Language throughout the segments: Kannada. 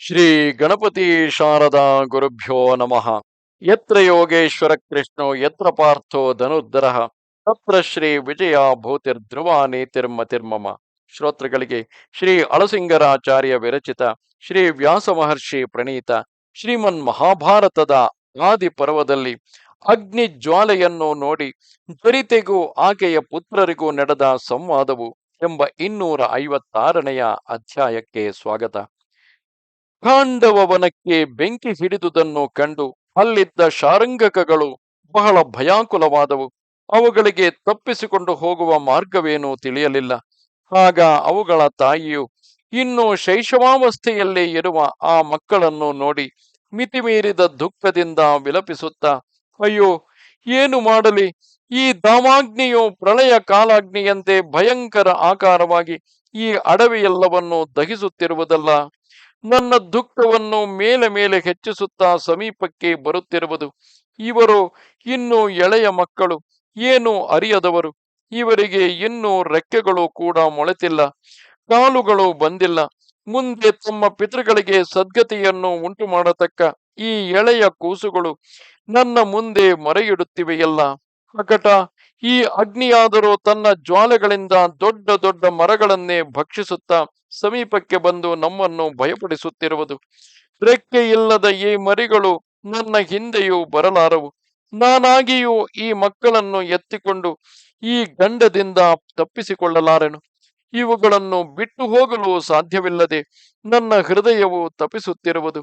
ಶ್ರೀ ಗಣಪತಿ ಶಾರದಾ ಗುರುಭ್ಯೋ ನಮಃ. ಯತ್ರ ಯೋಗೇಶ್ವರ ಕೃಷ್ಣೋ, ಯತ್ರ ಪಾರ್ಥೋ ಧನುರ್ಧರ, ತತ್ರ ಶ್ರೀ ವಿಜಯ ತಿರ್ಮ ತಿರ್ಮಮ ಶ್ರೋತೃಗಳಿಗೆ ಶ್ರೀ ಅಳಸಿಂಗರಾಚಾರ್ಯ ವಿರಚಿತ, ಶ್ರೀ ವ್ಯಾಸ ಮಹರ್ಷಿ ಪ್ರಣೀತ, ಶ್ರೀಮನ್ ಮಹಾಭಾರತದ ಆದಿ ಪರ್ವದಲ್ಲಿ ಅಗ್ನಿ ಜ್ವಾಲೆಯನ್ನು ನೋಡಿ ತ್ವರಿತೆಗೂ ಆಕೆಯ ಪುತ್ರರಿಗೂ ನಡೆದ ಸಂವಾದವು ಎಂಬ ಇನ್ನೂರ ಐವತ್ತಾರನೆಯ ಅಧ್ಯಾಯಕ್ಕೆ ಸ್ವಾಗತ. ಖಾಂಡವ ವನಕ್ಕೆ ಬೆಂಕಿ ಹಿಡಿದುದನ್ನು ಕಂಡು ಅಲ್ಲಿದ್ದ ಶಾರಂಗಕಗಳು ಬಹಳ ಭಯಾಕುಲವಾದವು. ಅವುಗಳಿಗೆ ತಪ್ಪಿಸಿಕೊಂಡು ಹೋಗುವ ಮಾರ್ಗವೇನೂ ತಿಳಿಯಲಿಲ್ಲ. ಆಗ ಅವುಗಳ ತಾಯಿಯು ಇನ್ನು ಶೈಶವಾವಸ್ಥೆಯಲ್ಲೇ ಇರುವ ಆ ಮಕ್ಕಳನ್ನು ನೋಡಿ ಮಿತಿಮೀರಿದ ದುಃಖದಿಂದ ವಿಲಪಿಸುತ್ತಾ, ಅಯ್ಯೋ, ಏನು ಮಾಡಲಿ? ಈ ದಾವಾಗ್ನಿಯು ಪ್ರಳಯ ಕಾಲಾಗ್ನಿಯಂತೆ ಭಯಂಕರ ಆಕಾರವಾಗಿ ಈ ಅಡವಿಯೆಲ್ಲವನ್ನು ದಹಿಸುತ್ತಿರುವುದಲ್ಲ. ನನ್ನ ದುಃಖವನ್ನು ಮೇಲೆ ಮೇಲೆ ಹೆಚ್ಚಿಸುತ್ತಾ ಸಮೀಪಕ್ಕೆ ಬರುತ್ತಿರುವುದು. ಇವರು ಇನ್ನು ಎಳೆಯ ಮಕ್ಕಳು, ಏನು ಅರಿಯದವರು. ಇವರಿಗೆ ಇನ್ನೂ ರೆಕ್ಕೆಗಳು ಕೂಡ ಮೊಳೆತಿಲ್ಲ, ಕಾಲುಗಳು ಬಂದಿಲ್ಲ. ಮುಂದೆ ತಮ್ಮ ಪಿತೃಗಳಿಗೆ ಸದ್ಗತಿಯನ್ನು ಉಂಟು ಮಾಡತಕ್ಕ ಈ ಎಳೆಯ ಕೂಸುಗಳು ನನ್ನ ಮುಂದೆ ಮರೆಯಿಡುತ್ತಿವೆಯಲ್ಲ. ಅಕಟ ಈ ಅಗ್ನಿಯಾದರೂ ತನ್ನ ಜ್ವಾಲೆಗಳಿಂದ ದೊಡ್ಡ ದೊಡ್ಡ ಮರಗಳನ್ನೇ ಭಕ್ಷಿಸುತ್ತಾ ಸಮೀಪಕ್ಕೆ ಬಂದು ನಮ್ಮನ್ನು ಭಯಪಡಿಸುತ್ತಿರುವುದು. ರೆಕ್ಕೆ ಇಲ್ಲದ ಈ ಮರಿಗಳು ನನ್ನ ಹಿಂದೆಯೂ ಬರಲಾರವು. ನಾನಾಗಿಯೂ ಈ ಮಕ್ಕಳನ್ನು ಎತ್ತಿಕೊಂಡು ಈ ಗಂಡದಿಂದ ತಪ್ಪಿಸಿಕೊಳ್ಳಲಾರೆನು. ಇವುಗಳನ್ನು ಬಿಟ್ಟು ಹೋಗಲು ಸಾಧ್ಯವಿಲ್ಲದೆ ನನ್ನ ಹೃದಯವು ತಪಿಸುತ್ತಿರುವುದು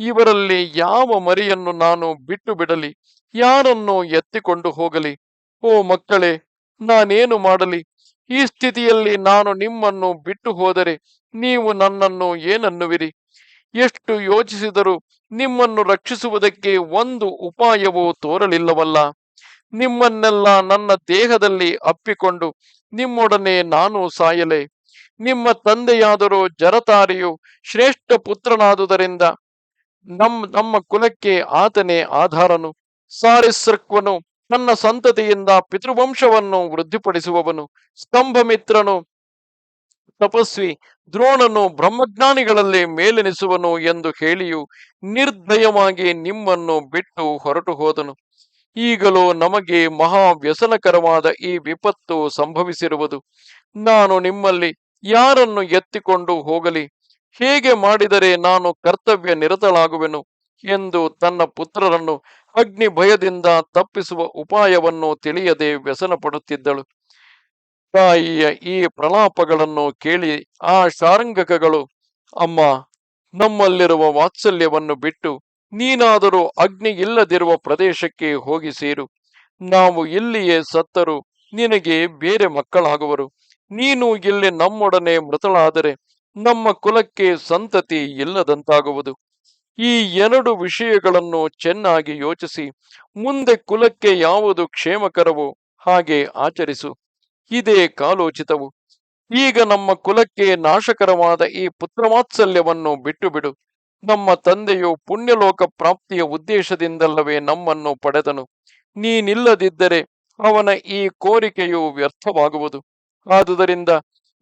ಇವರಲ್ಲಿ ಯಾವ ಮರಿಯನ್ನು ನಾನು ಬಿಟ್ಟು ಬಿಡಲಿ? ಯಾರನ್ನು ಎತ್ತಿಕೊಂಡು ಹೋಗಲಿ? ಓ ಮಕ್ಕಳೇ, ನಾನೇನು ಮಾಡಲಿ? ಈ ಸ್ಥಿತಿಯಲ್ಲಿ ನಾನು ನಿಮ್ಮನ್ನು ಬಿಟ್ಟು ಹೋದರೆ ನೀವು ನನ್ನನ್ನು ಏನನ್ನುವಿರಿ? ಎಷ್ಟು ಯೋಚಿಸಿದರೂ ನಿಮ್ಮನ್ನು ರಕ್ಷಿಸುವುದಕ್ಕೆ ಒಂದು ಉಪಾಯವೂ ತೋರಲಿಲ್ಲವಲ್ಲ. ನಿಮ್ಮನ್ನೆಲ್ಲ ನನ್ನ ದೇಹದಲ್ಲಿ ಅಪ್ಪಿಕೊಂಡು ನಿಮ್ಮೊಡನೆ ನಾನು ಸಾಯಲೆ. ನಿಮ್ಮ ತಂದೆಯಾದರೂ ಜರತಾರಿಯು ಶ್ರೇಷ್ಠ ಪುತ್ರನಾದುದರಿಂದ ನಮ್ಮ ನಮ್ಮ ಕುಲಕ್ಕೆ ಆತನೇ ಆಧಾರನು. ಸಾರಿಸೃಕ್ವನು ತನ್ನ ಸಂತತಿಯಿಂದ ಪಿತೃವಂಶವನ್ನು ವೃದ್ಧಿಪಡಿಸುವವನು, ಸ್ತಂಭಮಿತ್ರನು, ತಪಸ್ವಿ, ದ್ರೋಣನು, ಬ್ರಹ್ಮಜ್ಞಾನಿಗಳಲ್ಲಿ ಮೇಲೆನಿಸುವನು ಎಂದು ಹೇಳಿಯು ನಿರ್ದಯವಾಗಿ ನಿಮ್ಮನ್ನು ಬಿಟ್ಟು ಹೊರಟು ಹೋದನು. ಈಗಲೂ ನಮಗೆ ಮಹಾ ವ್ಯಸನಕರವಾದ ಈ ವಿಪತ್ತು ಸಂಭವಿಸಿರುವುದು. ನಾನು ನಿಮ್ಮಲ್ಲಿ ಯಾರನ್ನು ಎತ್ತಿಕೊಂಡು ಹೋಗಲಿ? ಹೇಗೆ ಮಾಡಿದರೆ ನಾನು ಕರ್ತವ್ಯ ನಿರತಳಾಗುವೆನು ಎಂದು ತನ್ನ ಪುತ್ರರನ್ನು ಅಗ್ನಿ ಭಯದಿಂದ ತಪ್ಪಿಸುವ ಉಪಾಯವನ್ನು ತಿಳಿಯದೆ ವ್ಯಸನ ಪಡುತ್ತಿದ್ದಳು ತಾಯಿಯ ಈ ಪ್ರಲಾಪಗಳನ್ನು ಕೇಳಿ ಆ ಶಾರಂಗಕಗಳು, ಅಮ್ಮ, ನಮ್ಮಲ್ಲಿರುವ ವಾತ್ಸಲ್ಯವನ್ನು ಬಿಟ್ಟು ನೀನಾದರೂ ಅಗ್ನಿ ಇಲ್ಲದಿರುವ ಪ್ರದೇಶಕ್ಕೆ ಹೋಗಿ ಸೇರು. ನಾವು ಇಲ್ಲಿಯೇ ಸತ್ತರು ನಿನಗೆ ಬೇರೆ ಮಕ್ಕಳಾಗುವರು. ನೀನು ಇಲ್ಲಿ ನಮ್ಮೊಡನೆ ಮೃತಳಾದರೆ ನಮ್ಮ ಕುಲಕ್ಕೆ ಸಂತತಿ ಇಲ್ಲದಂತಾಗುವುದು. ಈ ಎರಡು ವಿಷಯಗಳನ್ನು ಚೆನ್ನಾಗಿ ಯೋಚಿಸಿ, ಮುಂದೆ ಕುಲಕ್ಕೆ ಯಾವುದು ಕ್ಷೇಮಕರವೋ ಹಾಗೆ ಆಚರಿಸು. ಇದೇ ಕಾಲೋಚಿತವು. ಈಗ ನಮ್ಮ ಕುಲಕ್ಕೆ ನಾಶಕರವಾದ ಈ ಪುತ್ರವಾತ್ಸಲ್ಯವನ್ನು ಬಿಟ್ಟು ಬಿಡು ನಮ್ಮ ತಂದೆಯು ಪುಣ್ಯಲೋಕ ಪ್ರಾಪ್ತಿಯ ಉದ್ದೇಶದಿಂದಲ್ಲವೇ ನಮ್ಮನ್ನು ಪಡೆದನು. ನೀನಿಲ್ಲದಿದ್ದರೆ ಅವನ ಈ ಕೋರಿಕೆಯು ವ್ಯರ್ಥವಾಗುವುದು. ಆದುದರಿಂದ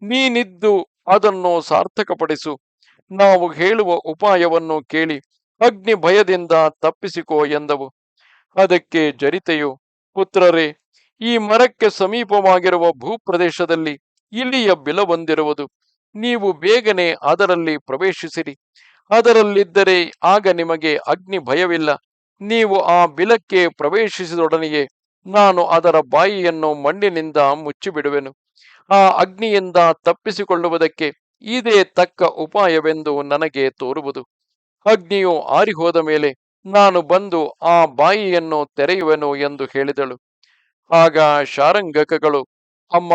ನೀನಿದ್ದು ಅದನ್ನು ಸಾರ್ಥಕಪಡಿಸು. ನಾವು ಹೇಳುವ ಉಪಾಯವನ್ನು ಕೇಳಿ ಅಗ್ನಿ ಭಯದಿಂದ ತಪ್ಪಿಸಿಕೋ ಎಂದವು. ಅದಕ್ಕೆ ಜರಿತೆಯು, ಪುತ್ರರೇ, ಈ ಮರಕ್ಕೆ ಸಮೀಪವಾಗಿರುವ ಭೂಪ್ರದೇಶದಲ್ಲಿ ಇಲಿಯ ಬಿಲವೊಂದಿರುವುದು ನೀವು ಬೇಗನೆ ಅದರಲ್ಲಿ ಪ್ರವೇಶಿಸಿರಿ. ಅದರಲ್ಲಿದ್ದರೆ ಆಗ ನಿಮಗೆ ಅಗ್ನಿ ಭಯವಿಲ್ಲ ನೀವು ಆ ಬಿಲಕ್ಕೆ ಪ್ರವೇಶಿಸಿದೊಡನೆಯೇ ನಾನು ಅದರ ಬಾಯಿಯನ್ನು ಮಣ್ಣಿನಿಂದ ಮುಚ್ಚಿಬಿಡುವೆನು. ಆ ಅಗ್ನಿಯಿಂದ ತಪ್ಪಿಸಿಕೊಳ್ಳುವುದಕ್ಕೆ ಇದೇ ತಕ್ಕ ಉಪಾಯವೆಂದು ನನಗೆ ತೋರುವುದು. ಅಗ್ನಿಯು ಆರಿಹೋದ ಮೇಲೆ ನಾನು ಬಂದು ಆ ಬಾಯಿಯನ್ನು ತೆರೆಯುವೆನು ಎಂದು ಹೇಳಿದಳು. ಆಗ ಶಾರಂಗಕಗಳು, ಅಮ್ಮ,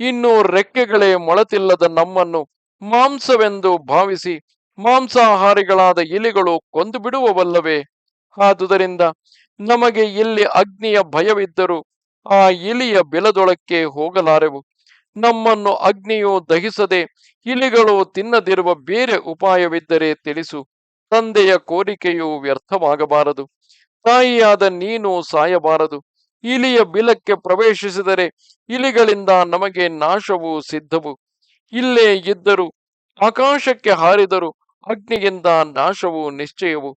ಇನ್ನೂ ರೆಕ್ಕೆಗಳೇ ಮೊಳತಿಲ್ಲದ ನಮ್ಮನ್ನು ಮಾಂಸವೆಂದು ಭಾವಿಸಿ ಮಾಂಸಾಹಾರಿಗಳಾದ ಇಲಿಗಳು ಕೊಂದು ಬಿಡುವವಲ್ಲವೇ ಆದುದರಿಂದ ನಮಗೆ ಇಲ್ಲಿ ಅಗ್ನಿಯ ಭಯವಿದ್ದರೂ ಆ ಇಲಿಯ ಬೆಲದೊಳಕ್ಕೆ ಹೋಗಲಾರೆವು. ನಮ್ಮನ್ನು ಅಗ್ನಿಯು ದಹಿಸದೆ ಇಲಿಗಳು ತಿನ್ನದಿರುವ ಬೇರೆ ಉಪಾಯವಿದ್ದರೆ ತಿಳಿಸು. ತಂದೆಯ ಕೋರಿಕೆಯು ವ್ಯರ್ಥವಾಗಬಾರದು. ತಾಯಿಯಾದ ನೀನು ಸಾಯಬಾರದು. ಇಲಿಯ ಬಿಲಕ್ಕೆ ಪ್ರವೇಶಿಸಿದರೆ ಇಲಿಗಳಿಂದ ನಮಗೆ ನಾಶವು ಸಿದ್ಧವು. ಇಲ್ಲೇ ಇದ್ದರು, ಆಕಾಶಕ್ಕೆ ಹಾರಿದರು ಅಗ್ನಿಗಿಂತ ನಾಶವು ನಿಶ್ಚಯವು.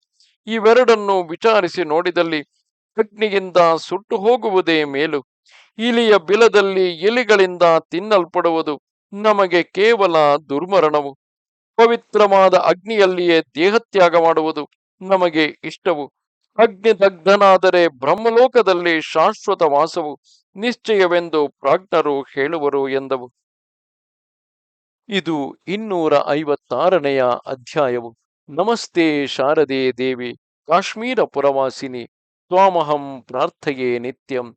ಇವೆರಡನ್ನು ವಿಚಾರಿಸಿ ನೋಡಿದಲ್ಲಿ ಅಗ್ನಿಗಿಂತ ಸುಟ್ಟು ಹೋಗುವುದೇ ಮೇಲು. ಇಲಿಯ ಬಿಲದಲ್ಲಿ ಎಲಿಗಳಿಂದ ತಿನ್ನಲ್ಪಡುವುದು ನಮಗೆ ಕೇವಲ ದುರ್ಮರಣವು. ಪವಿತ್ರವಾದ ಅಗ್ನಿಯಲ್ಲಿಯೇ ದೇಹತ್ಯಾಗ ಮಾಡುವುದು ನಮಗೆ ಇಷ್ಟವು. ಅಗ್ನಿ ದಗ್ಧನಾದರೆ ಬ್ರಹ್ಮಲೋಕದಲ್ಲಿ ಶಾಶ್ವತ ವಾಸವು ನಿಶ್ಚಯವೆಂದು ಪ್ರಾಜ್ಞರು ಹೇಳುವರು ಎಂದವು. ಇದು ಇನ್ನೂರ ಐವತ್ತಾರನೆಯ ಅಧ್ಯಾಯವು. ನಮಸ್ತೆ ಶಾರದೆ ದೇವಿ, ಕಾಶ್ಮೀರ ಪುರವಾಸಿನಿ, ತ್ವಾಮಹಂ ಪ್ರಾರ್ಥಯೇ ನಿತ್ಯಂ.